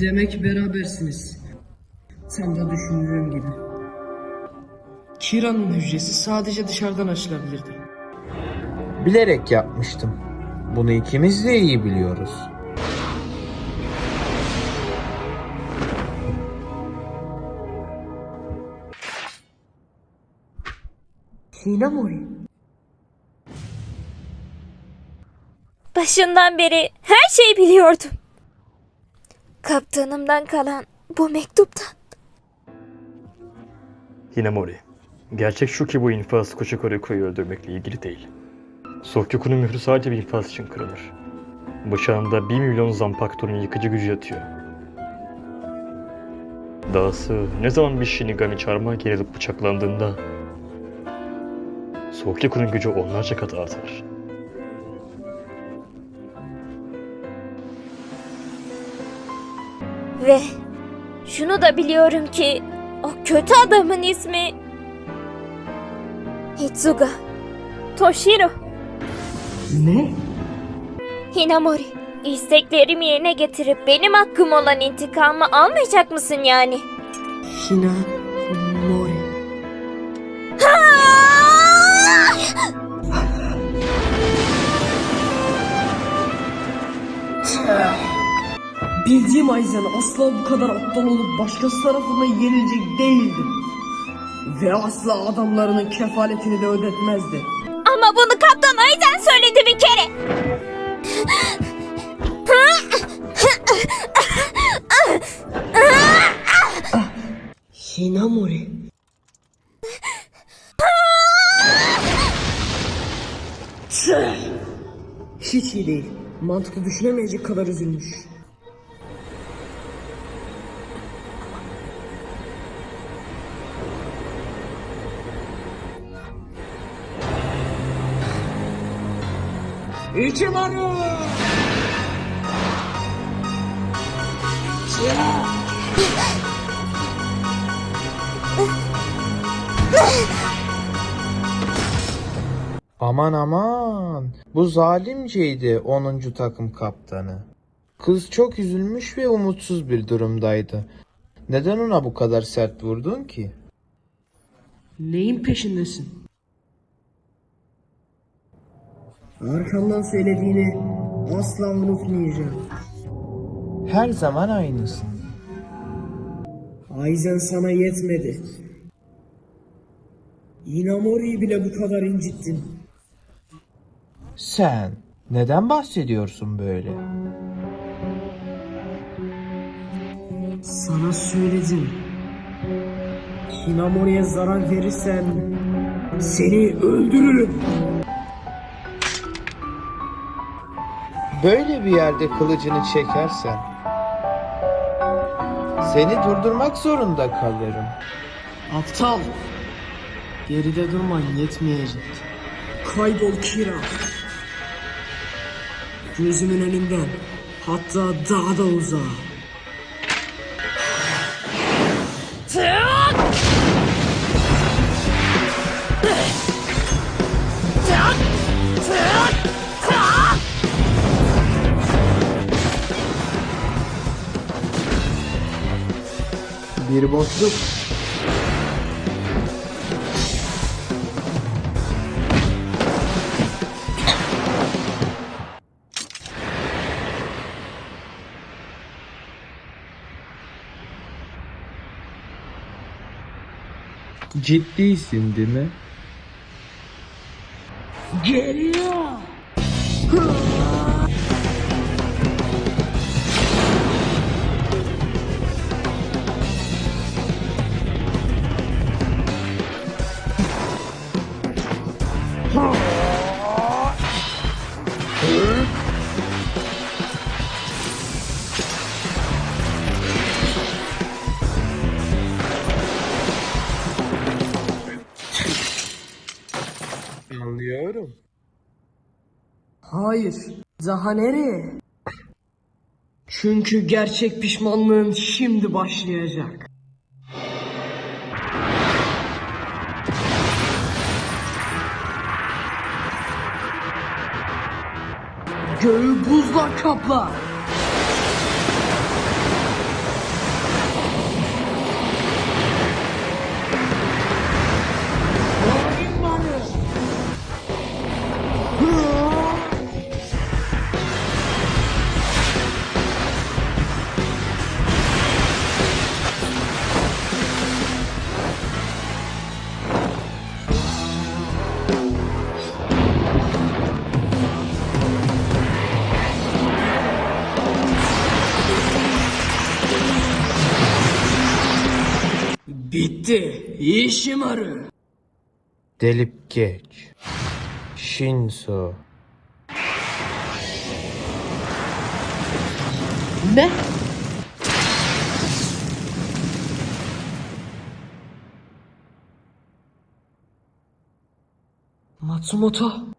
Demek berabersiniz. Tam da düşündüğüm gibi. Kira'nın hücresi sadece dışarıdan açılabilirdi. Bilerek yapmıştım. Bunu ikimiz de iyi biliyoruz. Hinamori. Başından beri her şeyi biliyordum. Kaptanımdan kalan bu mektuptan. Hinamori. Gerçek şu ki bu infaz Koçakoreko'yu öldürmekle ilgili değil. Sokyoku'nun mührü sadece bir infaz için kırılır. Bıçağında 1 milyon Zanpakuto'nun yıkıcı gücü yatıyor. Dahası ne zaman bir Shinigami çarmıha gerilip bıçaklandığında Sokyoku'nun gücü onlarca kat artar. Ve şunu da biliyorum ki o kötü adamın ismi Hitsuga Toshiro Ne? Hinamori. İsteklerimi yerine getirip benim hakkım olan intikamı almayacak mısın yani? Hinamori. Bildiğim Aizen asla bu kadar aptal olup başkası tarafından yenilecek değildi. Ve asla adamlarının kefaletini de ödetmezdi. Ama bunu Kaptan Aizen söyledi bir kere. Hinamori. Hiç iyi değil. Mantıklı düşünemeyecek kadar üzülmüş. İçimaru! Aman aman. Bu zalimceydi 10. takım kaptanı. Kız çok üzülmüş ve umutsuz bir durumdaydı. Neden ona bu kadar sert vurdun ki? Neyin peşindesin? Arkamdan söylediğini asla unutmayacağım. Her zaman aynısın. Aizen sana yetmedi. Inamori'yi bile bu kadar incittin. Sen neden bahsediyorsun böyle? Sana söyledim. Hinamori'ye zarar verirsen seni öldürürüm. Böyle bir yerde kılıcını çekersen seni durdurmak zorunda kalırım. Aptal. Geride durman yetmeyecek. Kaybol Kira. Gözümün önünden. Hatta daha da uzağa. Bir boşluk. Ciddisin değil mi? Geliyor. Anlıyorum. Hayır. Daha nereye? Çünkü gerçek pişmanlığın şimdi başlayacak. Göğü buzla kapla. Bitti. İşimaru. Delip geç. Shinzo. Ne? Matsumoto.